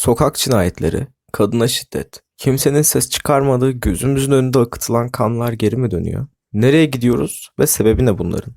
Sokak cinayetleri, kadına şiddet, kimsenin ses çıkarmadığı gözümüzün önünde akıtılan kanlar geri mi dönüyor? Nereye gidiyoruz ve sebebi ne bunların?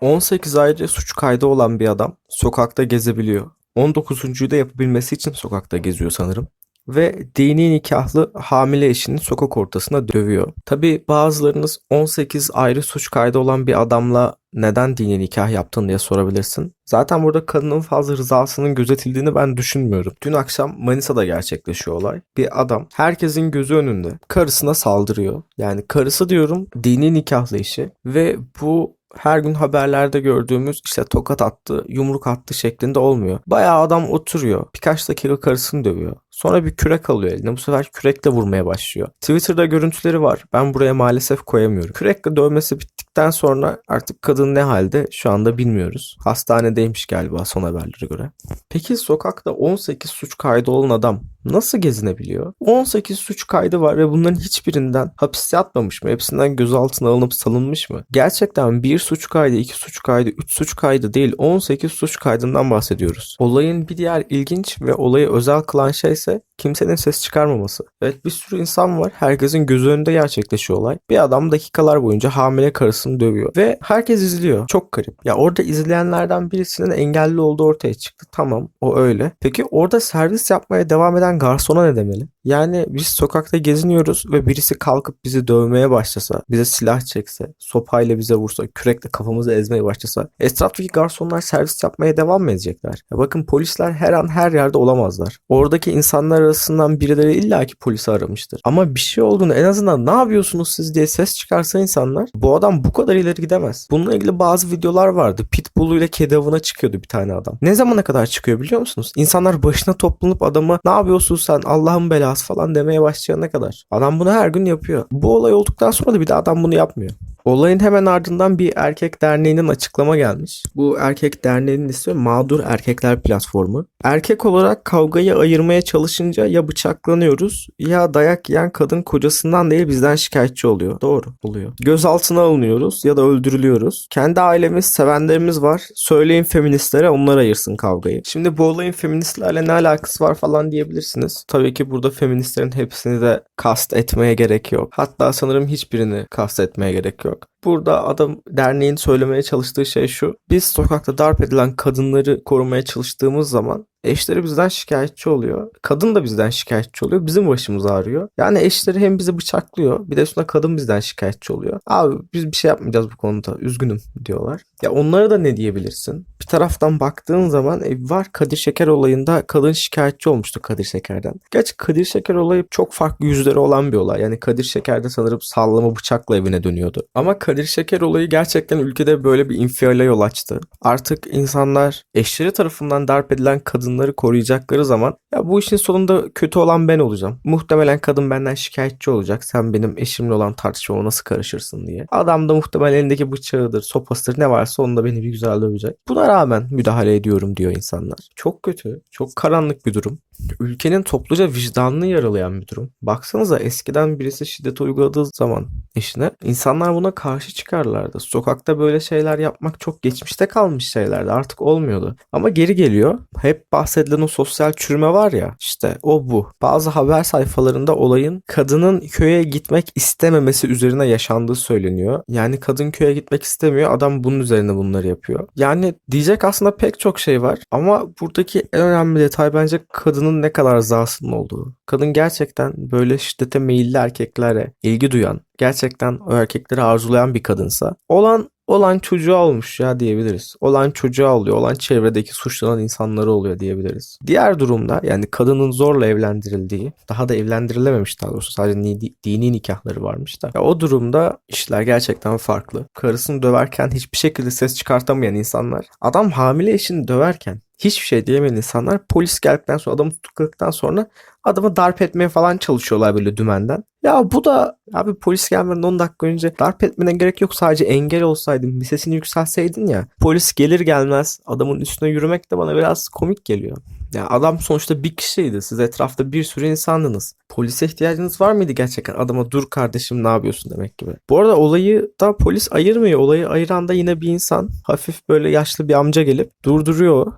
18 ayrı suç kaydı olan bir adam sokakta gezebiliyor. 19.'yu da yapabilmesi için sokakta geziyor sanırım. Ve dini nikahlı hamile eşini sokak ortasında dövüyor. Tabi bazılarınız 18 ayrı suç kaydı olan bir adamla neden dini nikah yaptın diye sorabilirsin. Zaten burada kadının fazla rızasının gözetildiğini ben düşünmüyorum. Dün akşam Manisa'da gerçekleşiyor olay. Bir adam herkesin gözü önünde karısına saldırıyor. Yani karısı diyorum dini nikahlı eşi ve bu her gün haberlerde gördüğümüz işte tokat attı, yumruk attı şeklinde olmuyor. Bayağı adam oturuyor. Birkaç dakika karısını dövüyor. Sonra bir kürek alıyor eline. Bu sefer kürekle vurmaya başlıyor. Twitter'da görüntüleri var. Ben buraya maalesef koyamıyorum. Kürekle dövmesi bittikten sonra artık kadın ne halde şu anda bilmiyoruz. Hastanedeymiş galiba son haberlere göre. Peki sokakta 18 suç kaydı olan adam nasıl gezinebiliyor? 18 suç kaydı var ve bunların hiçbirinden hapis yatmamış mı? Hepsinden gözaltına alınıp salınmış mı? Gerçekten bir suç kaydı, iki suç kaydı, üç suç kaydı değil 18 suç kaydından bahsediyoruz. Olayın bir diğer ilginç ve olayı özel kılan şey ise kimsenin ses çıkarmaması. Evet bir sürü insan var. Herkesin gözü önünde gerçekleşiyor olay. Bir adam dakikalar boyunca hamile karısını dövüyor. Ve herkes izliyor. Çok garip. Ya orada izleyenlerden birisinin engelli olduğu ortaya çıktı. Tamam o öyle. Peki orada servis yapmaya devam eden garsona ne demeli? Yani biz sokakta geziniyoruz ve birisi kalkıp bizi dövmeye başlasa, bize silah çekse, sopayla bize vursa, kürekle kafamızı ezmeye başlasa, etraftaki garsonlar servis yapmaya devam mı edecekler? Ya bakın polisler her an her yerde olamazlar. Oradaki insanlar arasından birileri illaki polisi aramıştır. Ama bir şey olduğunu en azından ne yapıyorsunuz siz diye ses çıkarsa insanlar bu adam bu kadar ileri gidemez. Bununla ilgili bazı videolar vardı. Pitbull ile kedi avına çıkıyordu bir tane adam. Ne zamana kadar çıkıyor biliyor musunuz? İnsanlar başına toplanıp adama ne yapıyorsun sen Allah'ın belası falan demeye başlayana kadar. Adam bunu her gün yapıyor. Bu olay olduktan sonra da bir de adam bunu yapmıyor. Olayın hemen ardından bir erkek derneğinin açıklama gelmiş. Bu erkek derneğinin ismi Mağdur Erkekler Platformu. Erkek olarak kavgayı ayırmaya çalışınca ya bıçaklanıyoruz ya dayak yiyen kadın kocasından değil bizden şikayetçi oluyor. Doğru oluyor. Gözaltına alınıyoruz ya da öldürülüyoruz. Kendi ailemiz, sevenlerimiz var. Söyleyin feministlere onlar ayırsın kavgayı. Şimdi bu olayın feministlerle ne alakası var falan diyebilirsiniz. Tabii ki burada feministlerin hepsini de kast etmeye gerek yok. Hatta sanırım hiçbirini kast etmeye gerek yok. Burada adam derneğin söylemeye çalıştığı şey şu. Biz sokakta darp edilen kadınları korumaya çalıştığımız zaman eşleri bizden şikayetçi oluyor. Kadın da bizden şikayetçi oluyor. Bizim başımız ağrıyor. Yani eşleri hem bizi bıçaklıyor bir de üstüne kadın bizden şikayetçi oluyor. Abi biz bir şey yapmayacağız bu konuda. Üzgünüm diyorlar. Ya onlara da ne diyebilirsin? Taraftan baktığın zaman e, var Kadir Şeker olayında kadın şikayetçi olmuştu Kadir Şeker'den. Gerçi Kadir Şeker olayı çok farklı yüzleri olan bir olay. Yani Kadir Şeker'de sanırım sallama bıçakla evine dönüyordu. Ama Kadir Şeker olayı gerçekten ülkede böyle bir infiale yol açtı. Artık insanlar eşleri tarafından darp edilen kadınları koruyacakları zaman ya bu işin sonunda kötü olan ben olacağım. Muhtemelen kadın benden şikayetçi olacak. Sen benim eşimle olan tartışmama nasıl karışırsın diye. Adam da muhtemelen elindeki bıçağıdır, sopasıdır ne varsa onunla beni bir güzel dövecek. Buna rağmen müdahale ediyorum diyor insanlar. Çok kötü, çok karanlık bir durum. Ülkenin topluca vicdanını yaralayan bir durum. Baksanıza eskiden birisi şiddet uyguladığı zaman eşine insanlar buna karşı çıkarlardı. Sokakta böyle şeyler yapmak çok geçmişte kalmış şeylerdi. Artık olmuyordu. Ama geri geliyor. Hep bahsedilen o sosyal çürüme var ya işte o bu. Bazı haber sayfalarında olayın kadının köye gitmek istememesi üzerine yaşandığı söyleniyor. Yani kadın köye gitmek istemiyor. Adam bunun üzerine bunları yapıyor. Yani diyecek aslında pek çok şey var. Ama buradaki en önemli detay bence kadının ne kadar zaafsın olduğu. Kadın gerçekten böyle şiddete meyilli erkeklere ilgi duyan, gerçekten o erkekleri arzulayan bir kadınsa olan olan çocuğa olmuş ya diyebiliriz. Olan çocuğa oluyor. Olan çevredeki suçlanan insanları oluyor diyebiliriz. Diğer durumda yani kadının zorla evlendirildiği, daha da evlendirilememiş daha doğrusu sadece ni- dini nikahları varmış da. Ya o durumda işler gerçekten farklı. Karısını döverken hiçbir şekilde ses çıkartamayan insanlar. Adam hamile eşini döverken hiçbir şey diyemeyen insanlar polis geldikten sonra adamı tutukladıktan sonra adamı darp etmeye falan çalışıyorlar böyle dümenden. Ya bu da abi polis gelmeden 10 dakika önce darp etmene gerek yok sadece engel olsaydın bir sesini yükseltseydin ya. Polis gelir gelmez adamın üstüne yürümek de bana biraz komik geliyor. Ya adam sonuçta bir kişiydi. Siz etrafta bir sürü insandınız. Polise ihtiyacınız var mıydı gerçekten? Adama dur kardeşim ne yapıyorsun demek gibi. Bu arada olayı da polis ayırmıyor. Olayı ayıran da yine bir insan. Hafif böyle yaşlı bir amca gelip durduruyor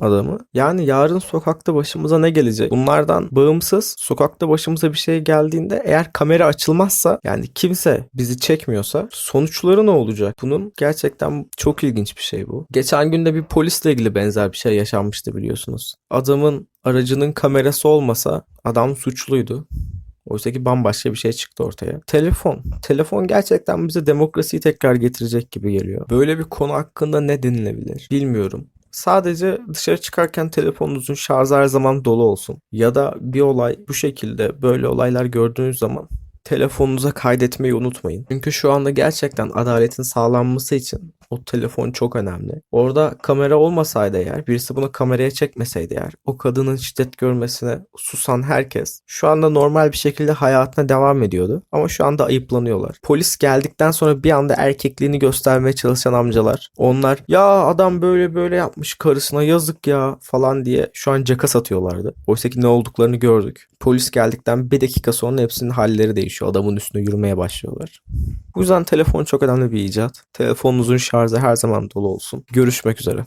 adamı. Yani yarın sokakta başımıza ne gelecek? Bunlardan bağımsız sokakta başımıza bir şey geldiğinde eğer kamera açılmazsa yani kimse bizi çekmiyorsa sonuçları ne olacak? Bunun gerçekten çok ilginç bir şey bu. Geçen günde bir polisle ilgili benzer bir şey yaşanmıştı biliyorsunuz. Adamın aracının kamerası olmasa adam suçluydu. Oysa ki bambaşka bir şey çıktı ortaya. Telefon. Telefon gerçekten bize demokrasiyi tekrar getirecek gibi geliyor. Böyle bir konu hakkında ne denilebilir? Bilmiyorum. Sadece dışarı çıkarken telefonunuzun şarjı her zaman dolu olsun. Ya da bir olay bu şekilde böyle olaylar gördüğünüz zaman telefonunuza kaydetmeyi unutmayın. Çünkü şu anda gerçekten adaletin sağlanması için o telefon çok önemli. Orada kamera olmasaydı eğer, birisi bunu kameraya çekmeseydi eğer, o kadının şiddet görmesine susan herkes şu anda normal bir şekilde hayatına devam ediyordu. Ama şu anda ayıplanıyorlar. Polis geldikten sonra bir anda erkekliğini göstermeye çalışan amcalar. Onlar ya adam böyle böyle yapmış karısına yazık ya falan diye şu an caka satıyorlardı. Oysa ki ne olduklarını gördük. Polis geldikten bir dakika sonra hepsinin halleri değişiyor. Adamın üstüne yürümeye başlıyorlar. Bu yüzden telefon çok önemli bir icat. Telefonunuzun şarjı her zaman dolu olsun. Görüşmek üzere.